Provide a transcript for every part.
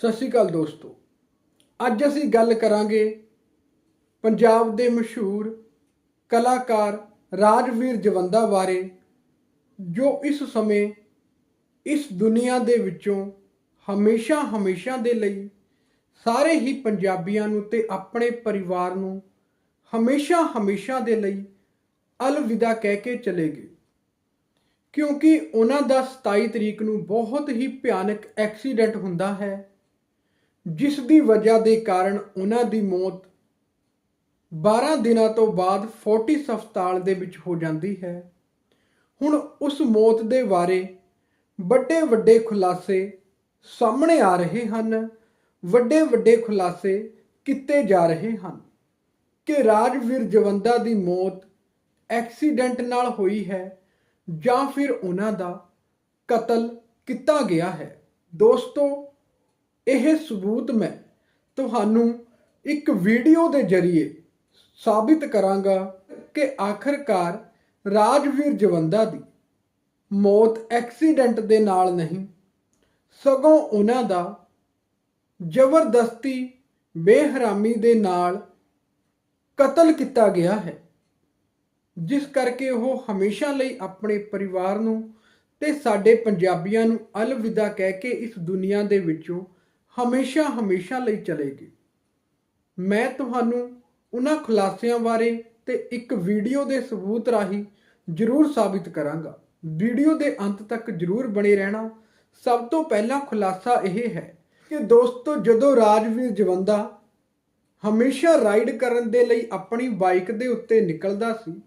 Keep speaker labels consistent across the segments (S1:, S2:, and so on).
S1: ਸਤਿ ਸ਼੍ਰੀ ਅਕਾਲ ਦੋਸਤੋ। ਅੱਜ ਅਸੀਂ ਗੱਲ ਕਰਾਂਗੇ ਪੰਜਾਬ ਦੇ ਮਸ਼ਹੂਰ ਕਲਾਕਾਰ ਰਾਜਵੀਰ ਜਵੰਦਾ ਬਾਰੇ, ਜੋ ਇਸ ਸਮੇਂ ਇਸ ਦੁਨੀਆ ਦੇ ਵਿੱਚੋਂ ਹਮੇਸ਼ਾ ਹਮੇਸ਼ਾ ਦੇ ਲਈ ਸਾਰੇ ਹੀ ਪੰਜਾਬੀਆਂ ਨੂੰ ਤੇ ਆਪਣੇ ਪਰਿਵਾਰ ਨੂੰ ਹਮੇਸ਼ਾ ਹਮੇਸ਼ਾ ਦੇ ਲਈ ਅਲਵਿਦਾ ਕਹਿ ਕੇ ਚਲੇ ਗਏ। ਕਿਉਂਕਿ ਉਹਨਾਂ ਦਾ 27 ਤਰੀਕ ਨੂੰ ਬਹੁਤ ਹੀ ਭਿਆਨਕ ਐਕਸੀਡੈਂਟ ਹੁੰਦਾ ਹੈ। ਜਿਸ ਦੀ ਵਜ੍ਹਾ ਦੇ ਕਾਰਨ ਉਹਨਾਂ ਦੀ ਮੌਤ 12 ਦਿਨਾਂ ਤੋਂ ਬਾਅਦ ਫੋਰਟਿਸ ਹਸਪਤਾਲ ਦੇ ਵਿੱਚ ਹੋ ਜਾਂਦੀ ਹੈ। ਹੁਣ ਉਸ ਮੌਤ ਦੇ ਬਾਰੇ ਵੱਡੇ ਵੱਡੇ ਖੁਲਾਸੇ ਸਾਹਮਣੇ ਆ ਰਹੇ ਹਨ। ਵੱਡੇ ਵੱਡੇ ਖੁਲਾਸੇ ਕੀਤੇ ਜਾ ਰਹੇ ਹਨ ਕਿ ਰਾਜਵੀਰ ਜਵੰਦਾ ਦੀ ਮੌਤ ਐਕਸੀਡੈਂਟ ਨਾਲ ਹੋਈ ਹੈ ਜਾਂ ਫਿਰ ਉਹਨਾਂ ਦਾ ਕਤਲ ਕੀਤਾ ਗਿਆ ਹੈ। ਦੋਸਤੋ ਇਹ ਸਬੂਤ ਮੈਂ ਤੁਹਾਨੂੰ ਇੱਕ ਵੀਡੀਓ ਦੇ ਜ਼ਰੀਏ ਸਾਬਿਤ ਕਰਾਂਗਾ ਕਿ ਆਖਰਕਾਰ ਰਾਜਵੀਰ ਜਵੰਦਾ ਦੀ ਮੌਤ ਐਕਸੀਡੈਂਟ ਦੇ ਨਾਲ ਨਹੀਂ, ਸਗੋਂ ਉਹਨਾਂ ਦਾ ਜ਼ਬਰਦਸਤੀ ਬੇਹਰਾਮੀ ਦੇ ਨਾਲ ਕਤਲ ਕੀਤਾ ਗਿਆ ਹੈ, ਜਿਸ ਕਰਕੇ ਉਹ ਹਮੇਸ਼ਾ ਲਈ ਆਪਣੇ ਪਰਿਵਾਰ ਨੂੰ ਤੇ ਸਾਡੇ ਪੰਜਾਬੀਆਂ ਨੂੰ ਅਲਵਿਦਾ ਕਹਿ ਕੇ ਇਸ ਦੁਨੀਆ ਦੇ ਵਿੱਚੋਂ ਹਮੇਸ਼ਾ ਹਮੇਸ਼ਾ ਲਈ ਚਲੇ ਗਏ ਮੈਂ ਤੁਹਾਨੂੰ ਉਹਨਾਂ ਖੁਲਾਸਿਆਂ ਬਾਰੇ ਤੇ ਇੱਕ ਵੀਡੀਓ ਦੇ ਸਬੂਤ ਰਾਹੀਂ ਜ਼ਰੂਰ ਸਾਬਿਤ ਕਰਾਂਗਾ। ਵੀਡੀਓ ਦੇ ਅੰਤ ਤੱਕ ਜ਼ਰੂਰ ਬਣੇ ਰਹਿਣਾ। ਸਭ ਤੋਂ ਪਹਿਲਾ ਖੁਲਾਸਾ ਇਹ ਹੈ ਕਿ ਦੋਸਤੋ, ਜਦੋਂ ਰਾਜਵੀਰ ਜਵੰਦਾ ਹਮੇਸ਼ਾ ਰਾਈਡ ਕਰਨ ਦੇ ਲਈ ਆਪਣੀ ਬਾਈਕ ਦੇ ਉੱਤੇ ਨਿਕਲਦਾ ਸੀ,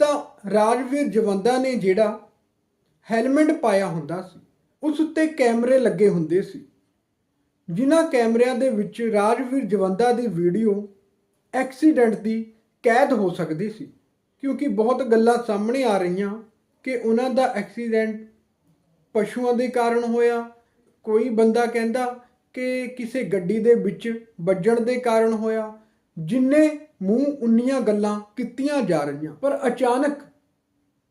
S1: ਤਾਂ ਰਾਜਵੀਰ ਜਵੰਦਾ ਨੇ ਜਿਹੜਾ ਹੈਲਮਟ ਪਾਇਆ ਹੁੰਦਾ ਸੀ, ਉਸ ਉੱਤੇ ਕੈਮਰੇ ਲੱਗੇ ਹੁੰਦੇ ਸੀ। ਜਿਨ੍ਹਾਂ ਕੈਮਰਿਆਂ ਦੇ ਵਿੱਚ ਰਾਜਵੀਰ ਜਵੰਦਾ ਦੀ ਵੀਡੀਓ ਐਕਸੀਡੈਂਟ ਦੀ ਕੈਦ ਹੋ ਸਕਦੀ ਸੀ, ਕਿਉਂਕਿ ਬਹੁਤ ਗੱਲਾਂ ਸਾਹਮਣੇ ਆ ਰਹੀਆਂ ਕਿ ਉਹਨਾਂ ਦਾ ਐਕਸੀਡੈਂਟ ਪਸ਼ੂਆਂ ਦੇ ਕਾਰਨ ਹੋਇਆ। ਕੋਈ ਬੰਦਾ ਕਹਿੰਦਾ ਕਿ ਕਿਸੇ ਗੱਡੀ ਦੇ ਵਿੱਚ ਵੱਜਣ ਦੇ ਕਾਰਨ ਹੋਇਆ, ਜਿੰਨੇ ਮੂੰਹ ਉੰਨੀਆਂ ਗੱਲਾਂ ਕੀਤੀਆਂ ਜਾ ਰਹੀਆਂ। ਪਰ ਅਚਾਨਕ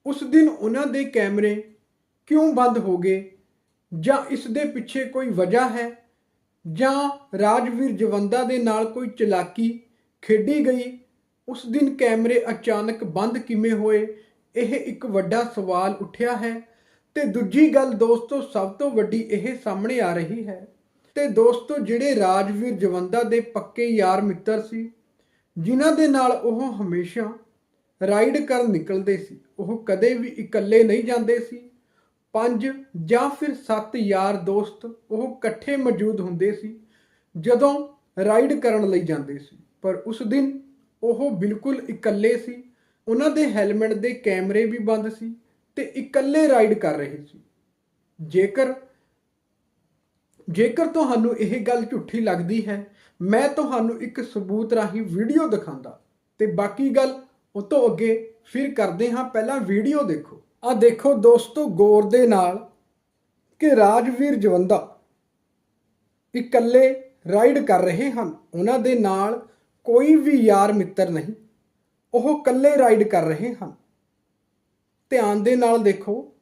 S1: ਉਸ ਦਿਨ ਉਹਨਾਂ ਦੇ ਕੈਮਰੇ ਕਿਉਂ ਬੰਦ ਹੋ ਗਏ ਜਾਂ ਇਸ ਦੇ ਪਿੱਛੇ ਕੋਈ ਵਜ੍ਹਾ ਹੈ? ਜਾਂ ਰਾਜਵੀਰ ਜਵੰਦਾ ਦੇ ਨਾਲ ਕੋਈ ਚਲਾਕੀ ਖੇਡੀ ਗਈ, ਉਸ ਦਿਨ ਕੈਮਰੇ ਅਚਾਨਕ ਬੰਦ ਕਿਵੇਂ ਹੋਏ, ਇਹ ਇੱਕ ਵੱਡਾ ਸਵਾਲ ਉੱਠਿਆ ਹੈ। ਤੇ ਦੂਜੀ ਗੱਲ ਦੋਸਤੋ, ਸਭ ਤੋਂ ਵੱਡੀ ਇਹ ਸਾਹਮਣੇ ਆ ਰਹੀ ਹੈ। ਤੇ ਦੋਸਤੋ, ਜਿਹੜੇ ਰਾਜਵੀਰ ਜਵੰਦਾ ਦੇ ਪੱਕੇ ਯਾਰ ਮਿੱਤਰ ਸੀ, ਜਿਨ੍ਹਾਂ ਦੇ ਨਾਲ ਉਹ ਹਮੇਸ਼ਾ ਰਾਈਡ ਕਰਨ ਨਿਕਲਦੇ ਸੀ, ਉਹ ਕਦੇ ਵੀ ਇਕੱਲੇ ਨਹੀਂ ਜਾਂਦੇ ਸੀ। ਪੰਜ ਜਾਂ ਫਿਰ ਸੱਤ ਯਾਰ ਦੋਸਤ ਉਹ ਇਕੱਠੇ ਮੌਜੂਦ ਹੁੰਦੇ ਸੀ, ਜਦੋਂ ਰਾਈਡ ਕਰਨ ਲਈ ਜਾਂਦੇ ਸੀ। ਪਰ ਉਸ ਦਿਨ ਉਹ ਬਿਲਕੁਲ ਇਕੱਲੇ ਸੀ। ਉਹਨਾਂ ਦੇ ਹੈਲਮਟ ਦੇ ਕੈਮਰੇ ਵੀ ਬੰਦ ਸੀ ਤੇ ਇਕੱਲੇ ਰਾਈਡ ਕਰ ਰਹੇ ਸੀ। ਜੇਕਰ ਜੇਕਰ ਤੁਹਾਨੂੰ ਇਹ ਗੱਲ ਝੂਠੀ ਲੱਗਦੀ ਹੈ, ਮੈਂ ਤੁਹਾਨੂੰ ਇੱਕ ਸਬੂਤ ਰਾਹੀਂ ਵੀਡੀਓ ਦਿਖਾਉਂਦਾ। ਤੇ ਬਾਕੀ ਗੱਲ ਉਹ ਤੋਂ ਅੱਗੇ ਫਿਰ ਕਰਦੇ ਹਾਂ। ਪਹਿਲਾਂ ਵੀਡੀਓ ਦੇਖੋ। ਆ ਦੇਖੋ ਦੋਸਤੋ, ਗੌਰ ਦੇ ਨਾਲ ਕਿ ਰਾਜਵੀਰ ਜਵੰਦਾ ਇਕੱਲੇ ਰਾਈਡ ਕਰ ਰਹੇ ਹਨ। ਉਹਨਾਂ ਦੇ ਨਾਲ ਕੋਈ ਵੀ ਯਾਰ ਮਿੱਤਰ ਨਹੀਂ। ਉਹ ਇਕੱਲੇ ਰਾਈਡ ਕਰ ਰਹੇ ਹਨ। ਧਿਆਨ ਦੇ ਨਾਲ ਦੇਖੋ।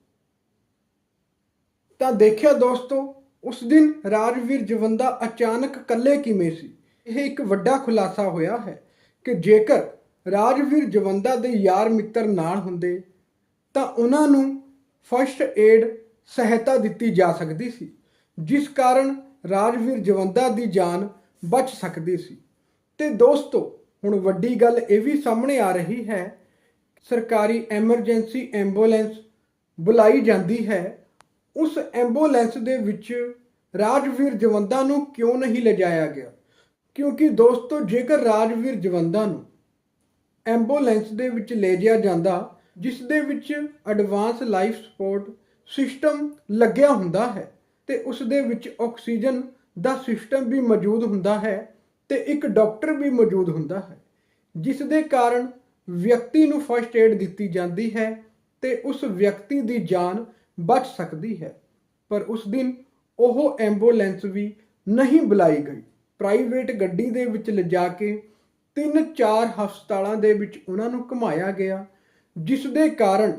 S1: ਤਾਂ ਦੇਖਿਆ ਦੋਸਤੋ, ਉਸ ਦਿਨ ਰਾਜਵੀਰ ਜਵੰਦਾ ਅਚਾਨਕ ਇਕੱਲੇ ਕਿਵੇਂ ਸੀ? ਇਹ ਇੱਕ ਵੱਡਾ ਖੁਲਾਸਾ ਹੋਇਆ ਹੈ ਕਿ ਜੇਕਰ ਰਾਜਵੀਰ ਜਵੰਦਾ ਦੇ ਯਾਰ ਮਿੱਤਰ ਨਾਲ ਹੁੰਦੇ ਤਾਂ ਉਹਨਾਂ ਨੂੰ ਫਸਟ ਏਡ ਸਹਾਇਤਾ ਦਿੱਤੀ ਜਾ ਸਕਦੀ ਸੀ, ਜਿਸ ਕਾਰਨ ਰਾਜਵੀਰ ਜਵੰਦਾ ਦੀ ਜਾਨ ਬਚ ਸਕਦੀ ਸੀ। ਤੇ ਦੋਸਤੋ, ਹੁਣ ਵੱਡੀ ਗੱਲ ਇਹ ਵੀ ਸਾਹਮਣੇ ਆ ਰਹੀ ਹੈ, ਸਰਕਾਰੀ ਐਮਰਜੈਂਸੀ ਐਂਬੂਲੈਂਸ ਬੁਲਾਈ ਜਾਂਦੀ ਹੈ। ਉਸ ਐਂਬੂਲੈਂਸ ਦੇ ਵਿੱਚ ਰਾਜਵੀਰ ਜਵੰਦਾ ਨੂੰ ਕਿਉਂ ਨਹੀਂ ਲਿਜਾਇਆ ਗਿਆ? ਕਿਉਂਕਿ ਦੋਸਤੋ, ਜੇਕਰ ਰਾਜਵੀਰ ਜਵੰਦਾ ਨੂੰ ਐਂਬੂਲੈਂਸ ਦੇ ਵਿੱਚ ਲੈ ਜਾਇਆ ਜਾਂਦਾ ਜਿਸ ਦੇ ਵਿੱਚ ਐਡਵਾਂਸ ਲਾਈਫ ਸਪੋਰਟ ਸਿਸਟਮ ਲੱਗਿਆ ਹੁੰਦਾ ਹੈ ਤੇ ਉਸ ਦੇ ਵਿੱਚ ਆਕਸੀਜਨ ਦਾ ਸਿਸਟਮ ਵੀ ਮੌਜੂਦ ਹੁੰਦਾ ਹੈ ਤੇ ਇੱਕ ਡਾਕਟਰ ਵੀ ਮੌਜੂਦ ਹੁੰਦਾ ਹੈ ਜਿਸ ਦੇ ਕਾਰਨ ਵਿਅਕਤੀ ਨੂੰ ਫਸਟ ਏਡ ਦਿੱਤੀ ਜਾਂਦੀ ਹੈ ਤੇ ਉਸ ਵਿਅਕਤੀ ਦੀ ਜਾਨ ਬਚ ਸਕਦੀ ਹੈ। ਪਰ ਉਸ ਦਿਨ ਉਹ ਐਂਬੂਲੈਂਸ ਵੀ ਨਹੀਂ ਬੁਲਾਈ ਗਈ। ਪ੍ਰਾਈਵੇਟ ਗੱਡੀ ਦੇ ਵਿੱਚ ਲਿਜਾ ਕੇ ਤਿੰਨ ਚਾਰ ਹਸਪਤਾਲਾਂ ਦੇ ਵਿੱਚ ਉਹਨਾਂ ਨੂੰ ਘੁਮਾਇਆ ਗਿਆ ਜਿਸ ਦੇ ਕਾਰਨ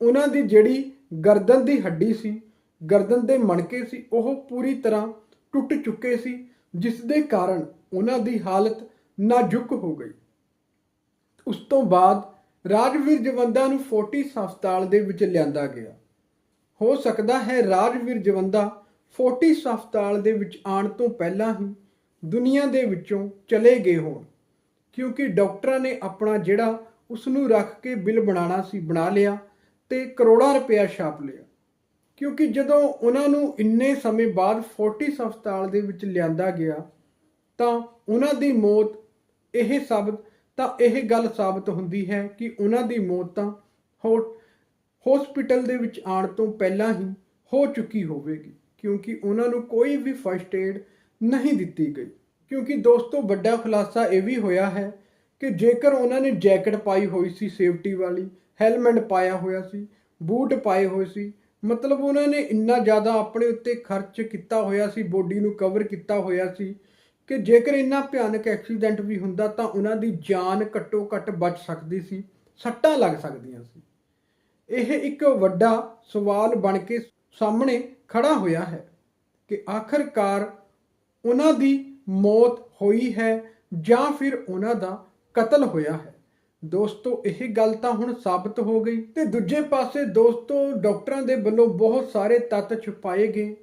S1: ਉਹਨਾਂ ਦੀ ਜਿਹੜੀ ਗਰਦਨ ਦੀ ਹੱਡੀ ਸੀ, ਗਰਦਨ ਦੇ ਮਣਕੇ ਸੀ, ਉਹ ਪੂਰੀ ਤਰ੍ਹਾਂ ਟੁੱਟ ਚੁੱਕੇ ਸੀ, ਜਿਸ ਦੇ ਕਾਰਨ ਉਹਨਾਂ ਦੀ ਹਾਲਤ ਨਾਜ਼ੁਕ ਹੋ ਗਈ। ਉਸ ਤੋਂ ਬਾਅਦ ਰਾਜਵੀਰ ਜਵੰਦਾ ਨੂੰ ਫੋਰਟਿਸ ਹਸਪਤਾਲ ਦੇ ਵਿੱਚ ਲਿਆਂਦਾ ਗਿਆ। ਹੋ ਸਕਦਾ ਹੈ ਰਾਜਵੀਰ ਜਵੰਦਾ ਫੋਰਟਿਸ ਹਸਪਤਾਲ ਦੇ ਵਿੱਚ ਆਉਣ ਤੋਂ ਪਹਿਲਾਂ ਹੀ ਦੁਨੀਆ ਦੇ ਵਿੱਚੋਂ ਚਲੇ ਗਏ ਹੋਣ, ਕਿਉਂਕਿ ਡਾਕਟਰਾਂ ਨੇ ਆਪਣਾ ਜਿਹੜਾ ਉਸ ਨੂੰ ਰੱਖ ਕੇ ਬਿੱਲ ਬਣਾਉਣਾ ਸੀ, ਬਣਾ ਲਿਆ ਤੇ ਕਰੋੜਾਂ ਰੁਪਇਆ ਛਾਪ ਲਿਆ। ਕਿਉਂਕਿ ਜਦੋਂ ਉਹਨਾਂ ਨੂੰ ਇੰਨੇ ਸਮੇਂ ਬਾਅਦ ਫੋਰਟਿਸ ਹਸਪਤਾਲ ਦੇ ਵਿੱਚ ਲਿਆਂਦਾ ਗਿਆ, ਤਾਂ ਉਹਨਾਂ ਦੀ ਮੌਤ ਇਹ ਸਾਬਤ, ਤਾਂ ਇਹ ਗੱਲ ਸਾਬਤ ਹੁੰਦੀ ਹੈ ਕਿ ਉਹਨਾਂ ਦੀ ਮੌਤ ਤਾਂ ਹਸਪੀਟਲ ਦੇ ਵਿੱਚ ਆਉਣ ਤੋਂ ਪਹਿਲਾਂ ਹੀ ਹੋ ਚੁੱਕੀ ਹੋਵੇਗੀ, ਕਿਉਂਕਿ ਉਹਨਾਂ ਨੂੰ ਕੋਈ ਵੀ ਫਸਟ ਏਡ ਨਹੀਂ ਦਿੱਤੀ ਗਈ। ਕਿਉਂਕਿ ਦੋਸਤੋ, ਵੱਡਾ ਖੁਲਾਸਾ ਇਹ ਵੀ ਹੋਇਆ ਹੈ ਕਿ ਜੇਕਰ ਉਹਨਾਂ ਨੇ ਜੈਕਟ ਪਾਈ ਹੋਈ ਸੀ ਸੇਫਟੀ ਵਾਲੀ, ਹੈਲਮਟ ਪਾਇਆ ਹੋਇਆ ਸੀ, ਬੂਟ ਪਾਏ ਹੋਏ ਸੀ, ਮਤਲਬ ਉਹਨਾਂ ਨੇ ਇੰਨਾ ਜ਼ਿਆਦਾ ਆਪਣੇ ਉੱਤੇ ਖਰਚ ਕੀਤਾ ਹੋਇਆ ਸੀ, ਬੋਡੀ ਨੂੰ ਕਵਰ ਕੀਤਾ ਹੋਇਆ ਸੀ, ਕਿ ਜੇਕਰ ਇੰਨਾ ਭਿਆਨਕ ਐਕਸੀਡੈਂਟ ਵੀ ਹੁੰਦਾ ਤਾਂ ਉਹਨਾਂ ਦੀ ਜਾਨ ਘੱਟੋ ਘੱਟ ਬਚ ਸਕਦੀ ਸੀ, ਸੱਟਾਂ ਲੱਗ ਸਕਦੀਆਂ ਸੀ। ਇਹ ਇੱਕ ਵੱਡਾ ਸਵਾਲ ਬਣ ਕੇ ਸਾਹਮਣੇ ਖੜਾ ਹੋਇਆ ਹੈ ਕਿ ਆਖਰਕਾਰ ਉਹਨਾਂ ਦੀ ਮੌਤ ਹੋਈ ਹੈ ਜਾਂ ਫਿਰ ਉਹਨਾਂ ਦਾ ਕਤਲ ਹੋਇਆ ਹੈ। ਦੋਸਤੋ, ਇਹ ਗੱਲ ਤਾਂ ਹੁਣ ਸਾਬਤ ਹੋ ਗਈ। ਤੇ ਦੂਜੇ ਪਾਸੇ ਦੋਸਤੋ, ਡਾਕਟਰਾਂ ਦੇ ਵੱਲੋਂ ਬਹੁਤ ਸਾਰੇ ਤੱਤ ਛੁਪਾਏ ਗਏ।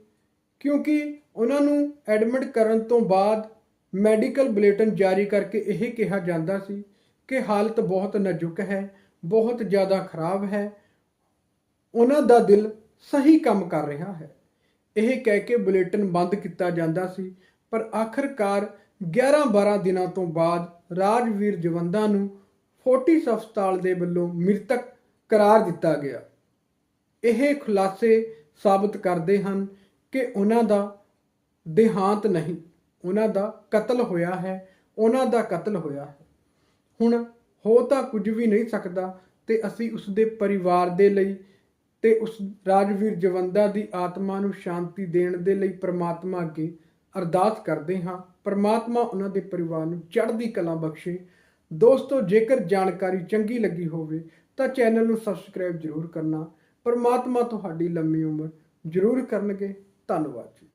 S1: ਕਿਉਂਕਿ ਉਹਨਾਂ ਨੂੰ ਐਡਮਿਟ ਕਰਨ ਤੋਂ ਬਾਅਦ ਮੈਡੀਕਲ ਬੁਲੇਟਿਨ ਜਾਰੀ ਕਰਕੇ ਇਹ ਕਿਹਾ ਜਾਂਦਾ ਸੀ ਕਿ ਹਾਲਤ ਬਹੁਤ ਨਜ਼ੁਕ ਹੈ, ਬਹੁਤ ਜ਼ਿਆਦਾ ਖਰਾਬ ਹੈ। ਉਹਨਾਂ ਦਾ ਦਿਲ ਸਹੀ ਕੰਮ ਕਰ ਰਿਹਾ ਹੈ। ਇਹ ਕਹਿ ਕੇ ਬੁਲੇਟਿਨ ਬੰਦ ਕੀਤਾ ਜਾਂਦਾ ਸੀ। ਪਰ ਆਖਰਕਾਰ 11-12 ਦਿਨਾਂ ਤੋਂ ਬਾਅਦ ਰਾਜਵੀਰ ਜਵੰਦਾ ਨੂੰ ਫੋਰਟਿਸ ਹਸਪਤਾਲ ਦੇ ਵੱਲੋਂ ਮ੍ਰਿਤਕ ਕਰਾਰ ਦਿੱਤਾ ਗਿਆ। ਇਹ ਖੁਲਾਸੇ ਸਾਬਤ ਕਰਦੇ ਹਨ ਕਿ ਉਹਨਾਂ ਦਾ ਦੇਹਾਂਤ ਨਹੀਂ, ਉਹਨਾਂ ਦਾ ਕਤਲ ਹੋਇਆ ਹੈ, ਉਹਨਾਂ ਦਾ ਕਤਲ ਹੋਇਆ ਹੈ। ਹੁਣ ਹੋ ਤਾਂ ਕੁਝ ਵੀ ਨਹੀਂ ਸਕਦਾ ਤੇ ਅਸੀਂ ਉਸ ਦੇ ਪਰਿਵਾਰ ਦੇ ਲਈ ਤੇ ਉਸ ਰਾਜਵੀਰ ਜਵੰਦਾ ਦੀ ਆਤਮਾ ਨੂੰ ਸ਼ਾਂਤੀ ਦੇਣ ਦੇ ਲਈ ਪ੍ਰਮਾਤਮਾ ਅੱਗੇ ਅਰਦਾਸ ਕਰਦੇ ਹਾਂ। ਪਰਮਾਤਮਾ ਉਹਨਾਂ ਦੇ ਪਰਿਵਾਰ ਨੂੰ ਚੜ੍ਹਦੀ ਕਲਾ ਬਖਸ਼ੇ। ਦੋਸਤੋ, ਜੇਕਰ ਜਾਣਕਾਰੀ ਚੰਗੀ ਲੱਗੀ ਹੋਵੇ, ਤਾਂ ਚੈਨਲ ਨੂੰ ਸਬਸਕ੍ਰਾਈਬ ਜ਼ਰੂਰ ਕਰਨਾ। ਪਰਮਾਤਮਾ ਤੁਹਾਡੀ ਲੰਮੀ ਉਮਰ ਜ਼ਰੂਰ ਕਰਨਗੇ। ਧੰਨਵਾਦ ਜੀ।